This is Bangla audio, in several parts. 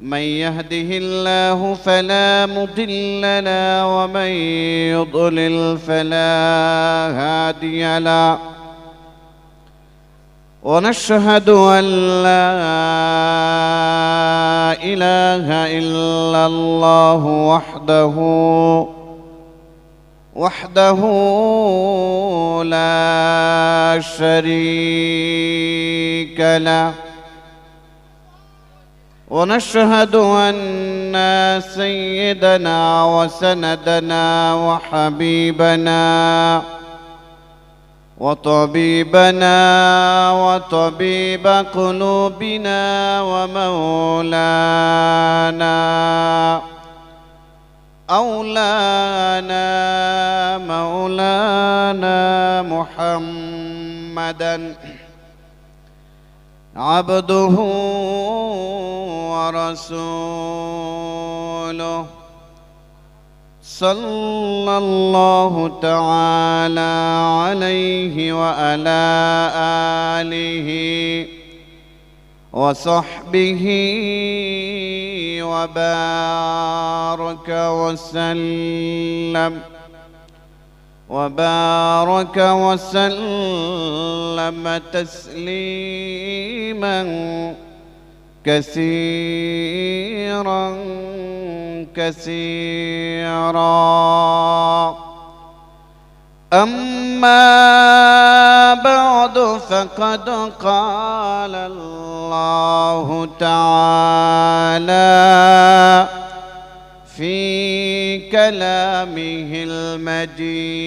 من يهده الله فلا مضل له ومن يضلل فلا هادي له. ونشهد أن لا إله إلا الله وحده وحده لا شريك له. ونشهد أن سيدنا وسندنا وحبيبنا وطبيبنا وطبيب قلوبنا ومولانا أولانا مولانا محمدا عبده ورسوله صلى الله تعالى عليه وعلى آله وصحبه وبارك وسلم وبارك وسلم تسليما كثيرا كثيرا. أما بعد فقد قال الله تعالى في كلامه المجيد.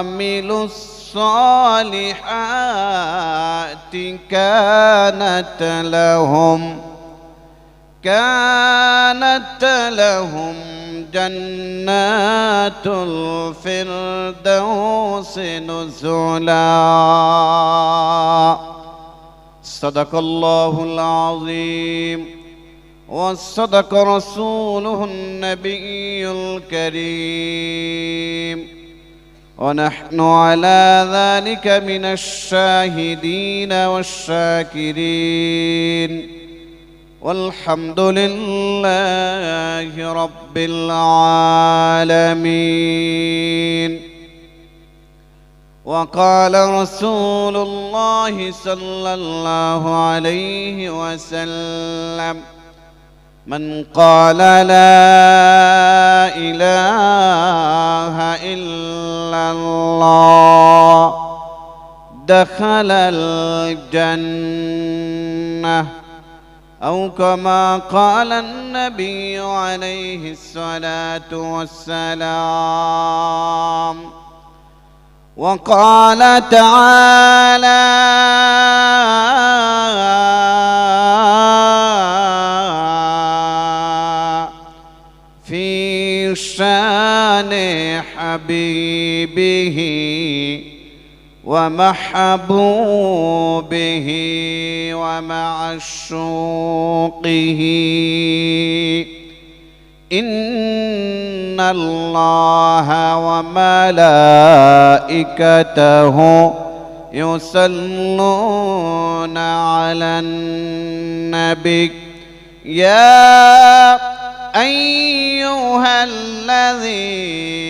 وعملوا الصالحات كانت لهم كانت لهم جنات الفردوس نزلا. صدق الله العظيم. وصدق رسوله النبي الكريم. ونحن على ذلك من الشاهدين والشاكرين. والحمد لله رب العالمين. وقال رسول الله صلى الله عليه وسلم من قال لا إله الا الله دخل الجنة. أو كما قال النبي عليه الصلاة والسلام وقال تعالى في شان حبيبه ومحبوبه ومعشوقه. إن الله وملائكته يصلون على النبي. يا أيها الذين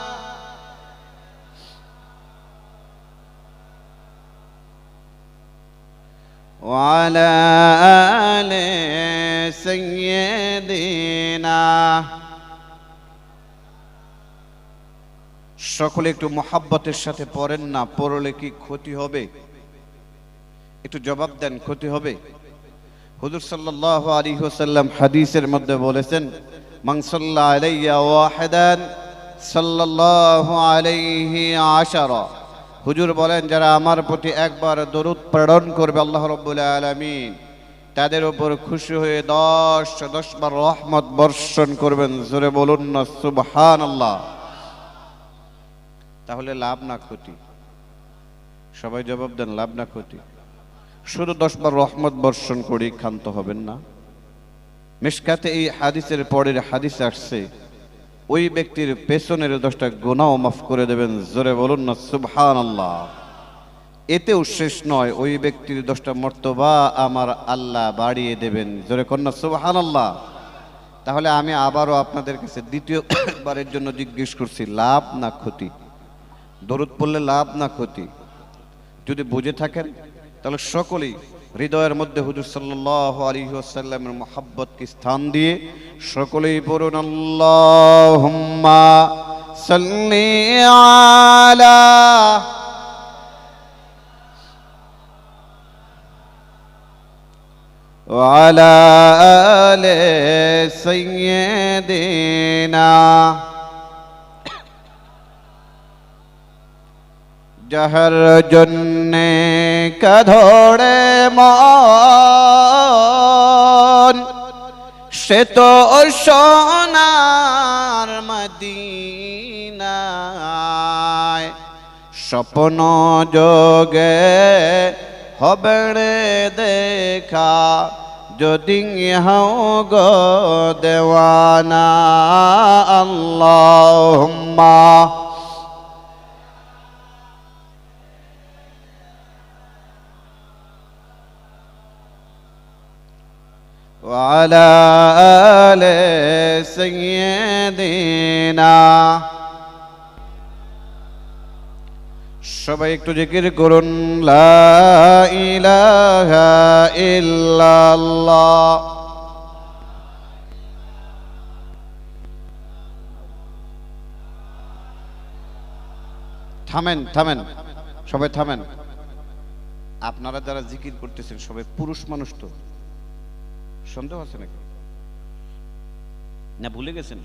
وعلى آل سيدنا সকলে একটু মোহাব্বতের সাথে পড়েন না পড়লে কি ক্ষতি হবে একটু জবাব দেন ক্ষতি হবে হুজুর সাল্লাল্লাহু আলাইহি ওয়াসাল্লাম হাদিসের মধ্যে বলেছেন মান সাল্লা আলাইয়া ওয়াহিদান সাল্লাল্লাহু আলাইহি আশারা হুজুর বলেন, যারা আমার প্রতি একবার দরুদ প্রেরণ করবে, আল্লাহ রাব্বুল আলামিন তাদের উপর খুশি হয়ে দশ দশ বার রহমত বর্ষণ করবেন। জোরে বলুন না সুবহান আল্লাহ তাহলে লাভ না ক্ষতি? সবাই জবাব দেন, লাভ না ক্ষতি? শুধু দশবার রহমত বর্ষণ করি ক্ষান্ত হবেন না? মিসকাতে এই হাদিসের পরের হাদিস আসছে ওই ব্যক্তির পেছনের দশটা গোনাও মাফ করে দেবেন, জোরে বলুন না সুবহান আল্লাহ এতেও শেষ নয়, ওই ব্যক্তির দশটা মর্তবা আমার আল্লাহ বাড়িয়ে দেবেন, জোরে কন্যা সুবহান আল্লাহ তাহলে আমি আবারও আপনাদের কাছে দ্বিতীয়বারের জন্য জিজ্ঞেস করছি, লাভ না ক্ষতি? দরুদ পড়লে লাভ না ক্ষতি? যদি বুঝে থাকেন, তাহলে সকলেই হৃদয়ের মধ্যে হুজুর সাল্লাহ আলী আসাল্লামের মোহাব্বতকে স্থান দিয়ে সকলেই পড়ুন আল্লাহুম্মা সাল্লি আলা وعلى آل سيدنا যাহার জন্যে কাধড়ে মন। সে তো সোনার মদিনায়। স্বপ্ন যোগে হবে দেখা যদি হাও গো দেওয়ানা। আল্লাহুম্মা وعلى آل سيدنا সবাই একটু জিকির করুন লা ইলাহা ইল্লাল্লাহ থামেন থামেন সবাই থামেন আপনারা যারা জিকির করতেছেন সবাই পুরুষ মানুষ তো সন্দেহ আছে নাকি? না ভুলে গেছেন?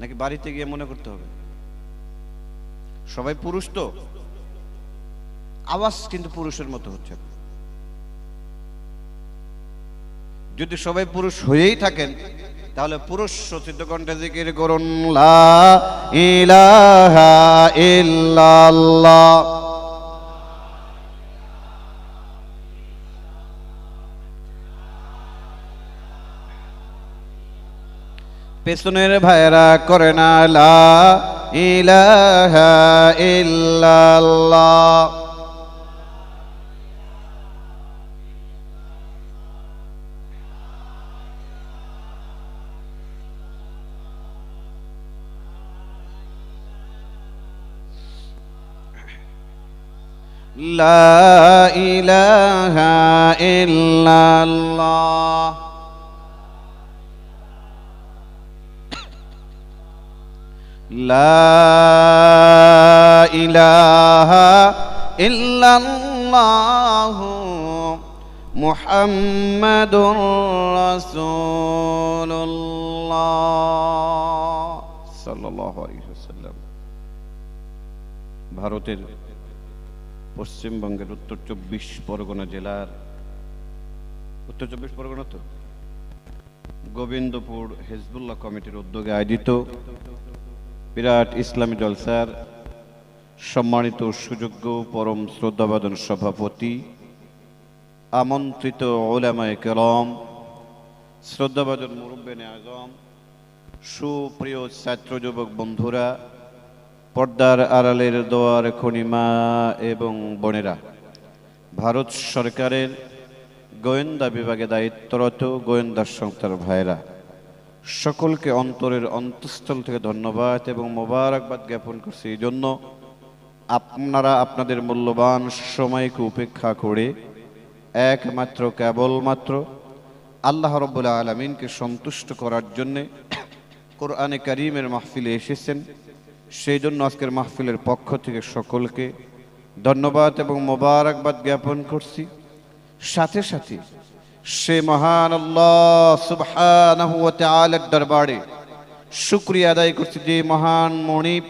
নাকি বাড়িতে গিয়ে মনে করতে হবে? সবাই পুরুষ তো? আওয়াজ কিন্তু পুরুষের মতো হচ্ছে। যদি সবাই পুরুষ হয়েই থাকেন তাহলে পুরুষ সচিত কণ্ঠে জিকির করুন লা ইলাহা ইল্লাল্লাহ। পেছনের ভাইরা করে না লা ইলাহা ইল্লাল্লাহ لا إله إلا الله لا إله إلا الله محمد رسول الله صلى الله عليه وسلم ভারতের পশ্চিমবঙ্গের উত্তর চব্বিশ পরগনা জেলার উত্তর চব্বিশ পরগনা তো গোবিন্দপুর হেজবুল্লাহ কমিটির উদ্যোগে আয়োজিত বিরাট ইসলামী জলসার সম্মানিত, সুযোগ্য, পরম শ্রদ্ধাবাদন সভাপতি, আমন্ত্রিত ওলামায় কেরম শ্রদ্ধাবাদন মুরব্বেন আগম সুপ্রিয় ছাত্র যুবক বন্ধুরা, পর্দার আড়ালের দোয়ার খনিমা এবং বোনেরা, ভারত সরকারের গোয়েন্দা বিভাগে দায়িত্বরত গোয়েন্দা সংস্থার ভাইরা সকলকে অন্তরের অন্তঃস্থল থেকে ধন্যবাদ এবং মোবারকবাদ জ্ঞাপন করছি। এই জন্য আপনারা আপনাদের মূল্যবান সময়কে উপেক্ষা করে একমাত্র, কেবলমাত্র আল্লাহ রব্বুল্লাহ আলমিনকে সন্তুষ্ট করার জন্যে কোরআনে করিমের মাহফিলে এসেছেন। সেই জন্য আজকের মাহফিলের পক্ষ থেকে সকলকে ধন্যবাদ এবং মোবারকবাদ জ্ঞাপন করছি। সাথে সাথে সে মহান আল্লাহ সুবহানাহু ওয়া তাআলার দরবারে শুকরিয়া আদায় করছি যে মহান মণিব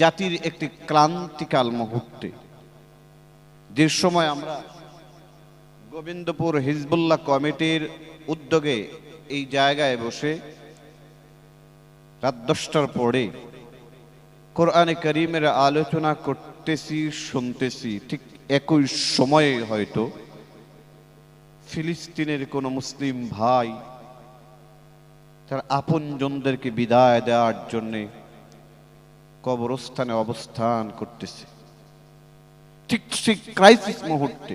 জাতির একটি ক্লান্তিকাল মুহূর্তে। যে সময় আমরা গোবিন্দপুর হিজবুল্লাহ কমিটির উদ্যোগে এই জায়গায় বসে রাত দশটার পরে কোরআনে করিমের আলোচনা করতেছি, শুনতেছি, ঠিক একই সময়ে হয়তো ফিলিস্তিনের কোন মুসলিম ভাই তার আপনজনদেরকে বিদায় দেওয়ার জন্যে কবরস্থানে অবস্থান করতেছে। ঠিক ঠিক ক্রাইসিস মুহূর্তে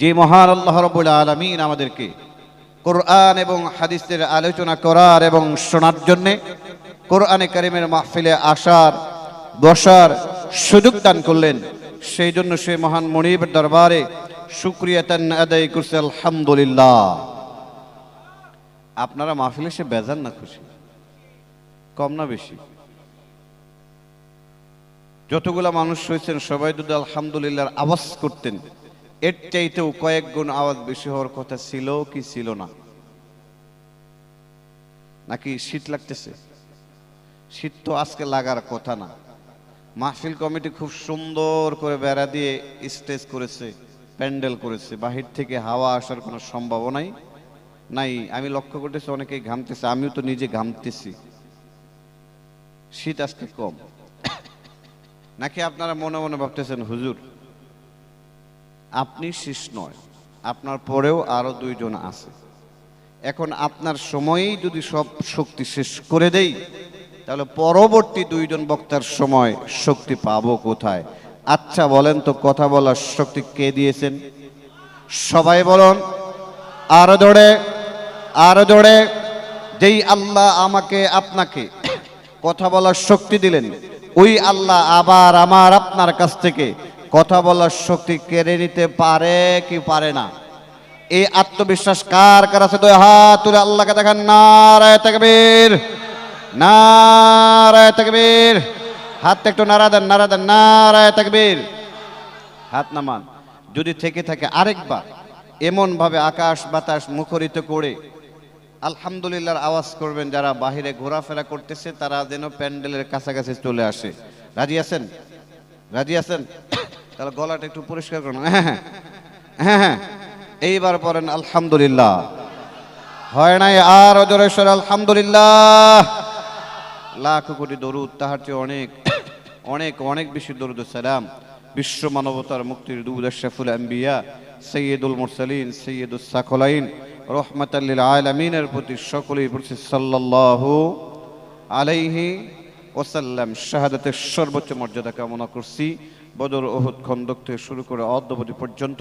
যে মহান আল্লাহ রবুল আলমিন আমাদেরকে কোরআন এবং হাদিসের আলোচনা করার এবং শোনার জন্যে কোরআনে করিমের মাহফিলে আসার, বসার সুযোগ দান করলেন। সেই জন্য সে মহান মনিবের দরবারে শুক্রিয়া তান আদায় করছে আলহামদুলিল্লাহ। আপনারা মাহফিলে এসে বেজান না খুশি? কম না বেশি? যতগুলা মানুষ হয়েছেন সবাই যদি আলহামদুলিল্লাহর আওয়াজ করতেন। এর চাইতেও কয়েক গুণ আওয়াজ বেশি হওয়ার কথা ছিল কি ছিল না? নাকি শীত লাগতেছে? শীত তো আজকে লাগার কথা না। মাহফিল কমিটি খুব সুন্দর করে বেড়া দিয়ে স্টেজ করেছে। প্যান্ডেল করেছে, বাহির থেকে হাওয়া আসার কোনো সম্ভাবনাই নাই। আমি লক্ষ্য করতেছি অনেকেই ঘামতেছে, আমিও তো নিজে ঘামতেছি। শীত আজকে কম। নাকি আপনারা মনে মনে ভাবতেছেন, হুজুর, আপনি শেষ নয়, আপনার পরেও আরও দুইজন আছে। এখন আপনার সময়েই যদি সব শক্তি শেষ করে দেই, তাহলে পরবর্তী দুইজন বক্তার সময় শক্তি পাবো কোথায়? আচ্ছা বলেন তো, কথা বলার শক্তি কে দিয়েছেন? সবাই বলুন, আরও জোরে আরও জোরে, যেই আল্লাহ আমাকে, আপনাকে কথা বলার শক্তি দিলেন, ওই আল্লাহ আবার আমার আপনার কাছ থেকে কথা বলার শক্তি কেড়ে নিতে পারে কি পারে না? এই আত্মবিশ্বাস কার কার আছে? দুই হাত তুলে আল্লাহকে দেখান, নারায় তাকবীর নারায় তাকবীর। হাতটা একটু নাড়া দেন নাড়া দেন, নারায় তাকবীর। হাত নামান। যদি থেকে থাকে আরেকবার এমন ভাবে আকাশ বাতাস মুখরিত করে আলহামদুলিল্লাহর আওয়াজ করবেন, যারা বাহিরে ঘোরাফেরা করতেছে, তারা যেন প্যান্ডেলের কাছাকাছি চলে আসে। রাজি আছেন? রাজি আছেন? তাহলে গলাটা একটু পরিষ্কার করুন। হ্যাঁ হ্যাঁ। হ্যাঁ হ্যাঁ। এইবার পড়েন আলহামদুলিল্লাহ। হয় নাই আর অজরেশ্বর, আলহামদুলিল্লাহ। লাখ কোটি দরুদ, তাহার চেয়ে অনেক। অনেক অনেক বেশি দরুদ সালাম। বিশ্ব মানবতার মুক্তির দুধ আশরাফুল আম্বিয়া সৈয়দুল মুরসালিন সৈয়দুল সাকলাইন রহমতাল্লিল আলমিনের প্রতি সকলেই পড়ছে সাল্লাল্লাহু আলাইহি ওসাল্লাম শাহাদাতের সর্বোচ্চ মর্যাদা কামনা করছি। বদর ওহুদ খন্দক থেকে শুরু করে অদ্যবধি পর্যন্ত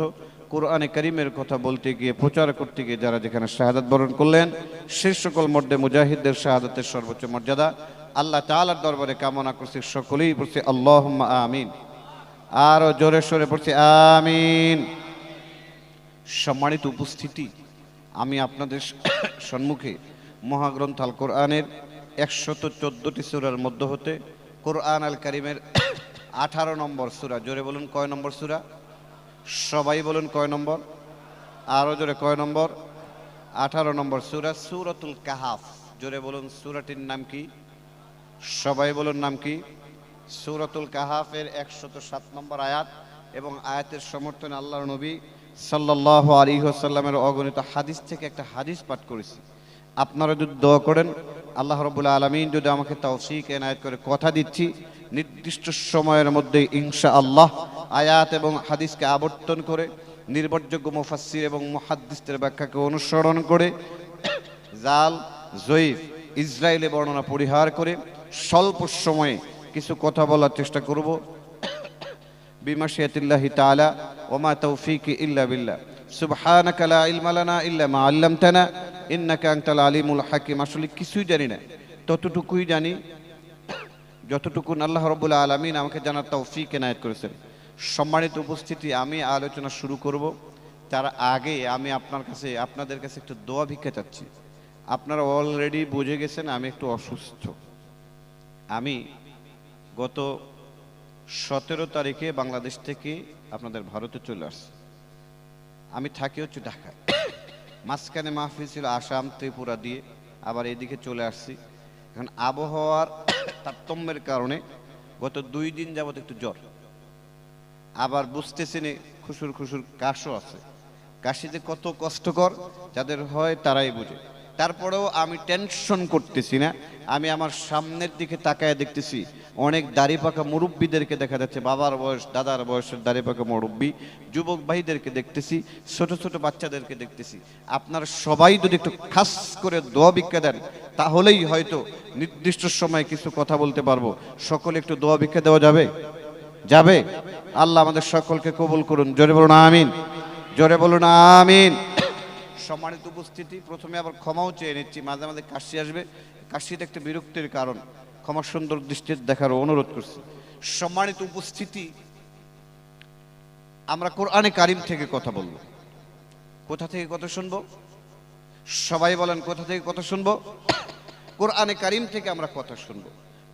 কোরআনে করিমের কথা বলতে গিয়ে, প্রচার করতে গিয়ে যারা যেখানে শাহাদাত বরণ করলেন, সে সকল মধ্যে মুজাহিদদের শাহাদাতের সর্বোচ্চ মর্যাদা আল্লাহ তাআলার দরবারে কামনা করছি, সকলেই পড়ছি আল্লাহ আমিন। আরও জোরে সোরে পড়ছি আমিন। সম্মানিত উপস্থিতি, আমি আপনাদের সম্মুখে মহাগ্রন্থ আল কোরআনের একশত চোদ্দটি সুরার মধ্য হতে কোরআন আল করিমের আঠারো নম্বর সুরা, জোরে বলুন কয় নম্বর সুরা? সবাই বলুন কয় নম্বর? আরও জোরে কয় নম্বর? আঠারো নম্বর সুরা, সুরতুল কাহাফ, জোরে বলুন, সুরাটির নাম কি? সবাই বলুন নাম কি? সুরতুল কাহাফের একশত সাত নম্বর আয়াত এবং আয়াতের সমর্থনে আল্লাহর নবী সাল্লাহ আলী সাল্লামের অগণিত হাদিস থেকে একটা হাদিস পাঠ করেছি। আপনারা যদি দোয়া করেন, আল্লাহ রবুল্লা আলমিন যদি আমাকে তৌফিক এনায়ত করে কথা দিচ্ছি, নির্দিষ্ট সময়ের মধ্যে ইনশা আল্লাহ আয়াত এবং হাদিসকে আবর্তন করে, নির্ভরযোগ্য মুফাসসির এবং মুহাদ্দিসদের ব্যাখ্যাকে অনুসরণ করে, জাল, জয়ীফ ইসরায়েলে বর্ণনা পরিহার করে স্বল্প সময়ে কিছু কথা বলার চেষ্টা করব। বিমাশিয়াতিল্লাহি তাআলা, ওমা তৌফিকি ইল্লা বিল্লাহ। সুবহানাকা লা ইলমা লানা ইল্লা মা আল্লামতানা, ইন্নাকা আনতাল আলিমুল হাকিম। আসলে কিছুই জানি না, ততটুকুই জানি। যতটুকু আল্লাহ রব্বুল আলমিন আমাকে জানার তৌফিক এনায়েত করেছেন। সম্মানিত উপস্থিতি, আমি আলোচনা শুরু করব। তার আগে আমি আপনার কাছে, আপনাদের কাছে একটু দোয়া ভিক্ষা চাচ্ছি। আপনারা অলরেডি বুঝে গেছেন, আমি একটু অসুস্থ। আমি গত সতেরো তারিখে বাংলাদেশ থেকে আপনাদের ভারতে চলে আসছি। আমি থাকি হচ্ছে ঢাকায়। মাঝখানে মাহফিল ছিল আসাম, ত্রিপুরা দিয়ে আবার এদিকে চলে আসছি। এখন আবহাওয়ার তারতম্যের কারণে গত দুই দিন যাবত একটু জ্বর। আবার বুঝতেছি নে, খুশুর খুশুর কাশও আছে। কাশি যে কত কষ্টকর, যাদের হয় তারাই বুঝে। তারপরেও আমি টেনশন করতেছি না। আমি আমার সামনের দিকে তাকায় দেখতেছি, অনেক দাড়ি পাকা মুরব্বীদেরকে দেখা যাচ্ছে, বাবার বয়স, দাদার বয়সের দাড়ি পাকা মুরব্বী, যুবক ভাইদেরকে দেখতেছি, ছোট ছোট বাচ্চাদেরকে দেখতেছি। আপনারা সবাই যদি একটু খাস করে দোয়া ভিক্ষা দেন, তাহলেই হয়তো নির্দিষ্ট সময়ে কিছু কথা বলতে পারব। সকলে একটু দোয়া ভিক্ষা দেওয়া যাবে? যাবে? আল্লাহ আমাদের সকলকে কবুল করুন। জোরে বলুন, আমিন। জোরে বলুন, আমিন। সম্মানিত উপস্থিতি। প্রথমে আবার ক্ষমাও চেয়ে নিচ্ছি। মাঝে মাঝে কাশি আসবে। কাশিটা একটা বিরক্তির কারণ। ক্ষমা সুন্দর দৃষ্টিতে দেখার অনুরোধ করছি। সম্মানিত উপস্থিতি, আমরা কোরআনে কারিম থেকে কথা বলব। কোথা থেকে কথা শুনব? সবাই বলেন, কোথা থেকে কথা শুনব? কোরআনে কারিম থেকে আমরা কথা শুনব।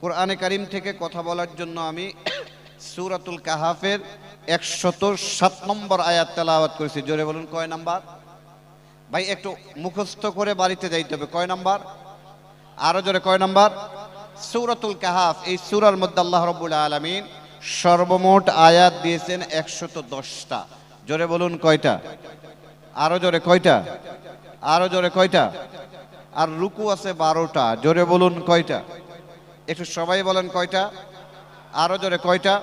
কোরআনে কারিম থেকে কথা বলার জন্য আমি সূরাতুল কাহাফের একশত সাত নম্বর আয়াত তেলাওয়াত করেছি। জোরে বলুন, কয় নাম্বার? ভাই, একটু মুখস্থ করে বাড়িতে যাইতে হবে। কয় নাম্বার? আরও জোরে কয় নাম্বার? সূরাতুল কাহাফ, এই সুরার মধ্যে আল্লাহ রাব্বুল আলামিন সর্বমোট আয়াত দিয়েছেন একশত দশটা। জোরে বলুন কয়টা? আরও জোরে কয়টা? আরও জোরে কয়টা? আর রুকু আছে বারোটা। জোরে বলুন কয়টা? একটু সবাই বলেন কয়টা? আরও জোরে কয়টা?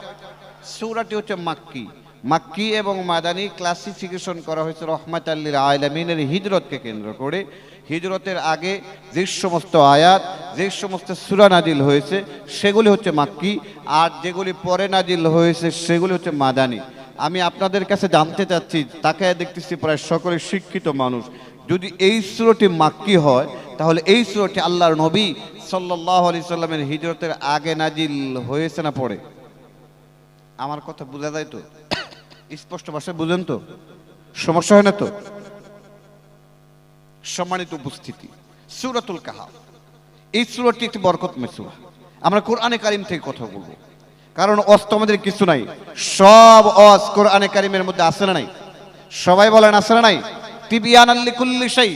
সূরাটি হচ্ছে মাক্কি। মাক্কি এবং মাদানী ক্লাসিফিকেশন করা হয়েছে রহমাত আল্লির আলামিনের হিজরতকে কেন্দ্র করে। হিজরতের আগে যে সমস্ত আয়াত, যে সমস্ত সুরা নাজিল হয়েছে, সেগুলি হচ্ছে মাক্কি। আর যেগুলি পরে নাজিল হয়েছে, সেগুলি হচ্ছে মাদানি। আমি আপনাদের কাছে জানতে চাচ্ছি তাকে দেখতেছি প্রায় সকলে শিক্ষিত মানুষ। যদি এই সুরটি মাক্কি হয়, তাহলে এই সুরটি আল্লাহর নবী সাল্লাহ আলি সাল্লামের হিজরতের আগে নাজিল হয়েছে না পড়ে আমার কথা বোঝা যায় তো? স্পষ্ট ভাষায় বুঝেন তো? সমস্যা হয় না তো? সম্মানিত উপস্থিতি, সুরাতুল কাহা এই সুরটি একটি বরকতময় সুরা। আমরা কোরআনে কারিম থেকে কথা বলব। কারণ অস্ত আমাদের কিছু নাই। সব অস কোরআনে কারিমের মধ্যে আসে না নাই? সবাই বলেন আসে না নাই? তিবিয়ান আল্লি কুল্লি শাই,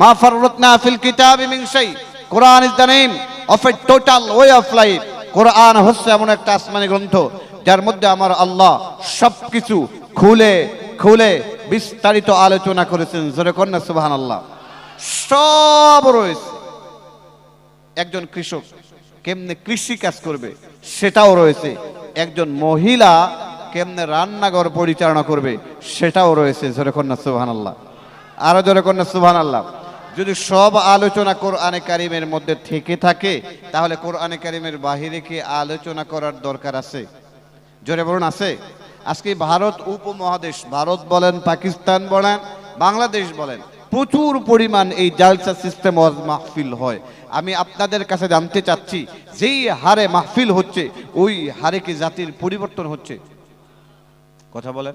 মা ফাররাতনা ফিল কিতাবি মিন শাই। Quran is the name of a total way of life. Quran হচ্ছে এমন একটা আসমানি গ্রন্থ যার মধ্যে আমার আল্লাহ সবকিছু খুলে খুলে বিস্তারিত আলোচনা করেছেন। জোরে কন্যা সুবহান আল্লাহ সব রয়েছে। একজন কৃষক কেমনে কৃষি কাজ করবে সেটাও রয়েছে। একজন মহিলা কেমনে রান্নাঘর পরিচালনা করবে সেটাও রয়েছে। জোরে কন্যা সুবহান আল্লাহ আরও জোরে কন্যা সুবহান আল্লাহ যদি সব আলোচনা কোরআনে কারিমের মধ্যে থেকে থাকে, তাহলে কোরআনে কারিমের বাহিরে কি আলোচনা করার দরকার আছে? জোরে বলুন, আছে? আজকে ভারত উপমহাদেশ, ভারত বলেন, পাকিস্তান বলেন, বাংলাদেশ বলেন, প্রচুর পরিমাণ এই জালসা সিস্টেম ওয়াজ মাহফিল হয়। আমি আপনাদের কাছে জানতে চাচ্ছি, যেই হারে মাহফিল হচ্ছে, ওই হারে কি জাতির পরিবর্তন হচ্ছে? কথা বলেন।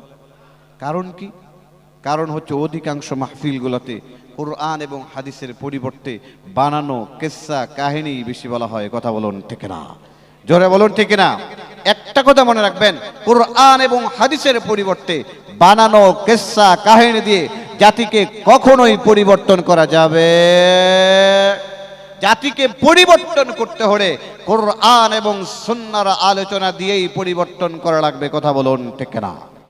কারণ কি? কারণ হচ্ছে অধিকাংশ মাহফিলগুলোতে কোরআন এবং হাদিসের পরিবর্তে বানানো কেসা কাহিনী বেশি বলা হয়, কথা বলুন, ঠিক না। জোরে বলুন ঠিক না একটা কথা মনে রাখবেন, কোরআন এবং হাদিসের পরিবর্তে বানানো কেসা, কাহিনী দিয়ে জাতিকে কখনোই পরিবর্তন করা যাবে। জাতিকে পরিবর্তন করতে হলে কোরআন এবং সন্ন্যার আলোচনা দিয়েই পরিবর্তন করা লাগবে, কথা বলুন ঠিক না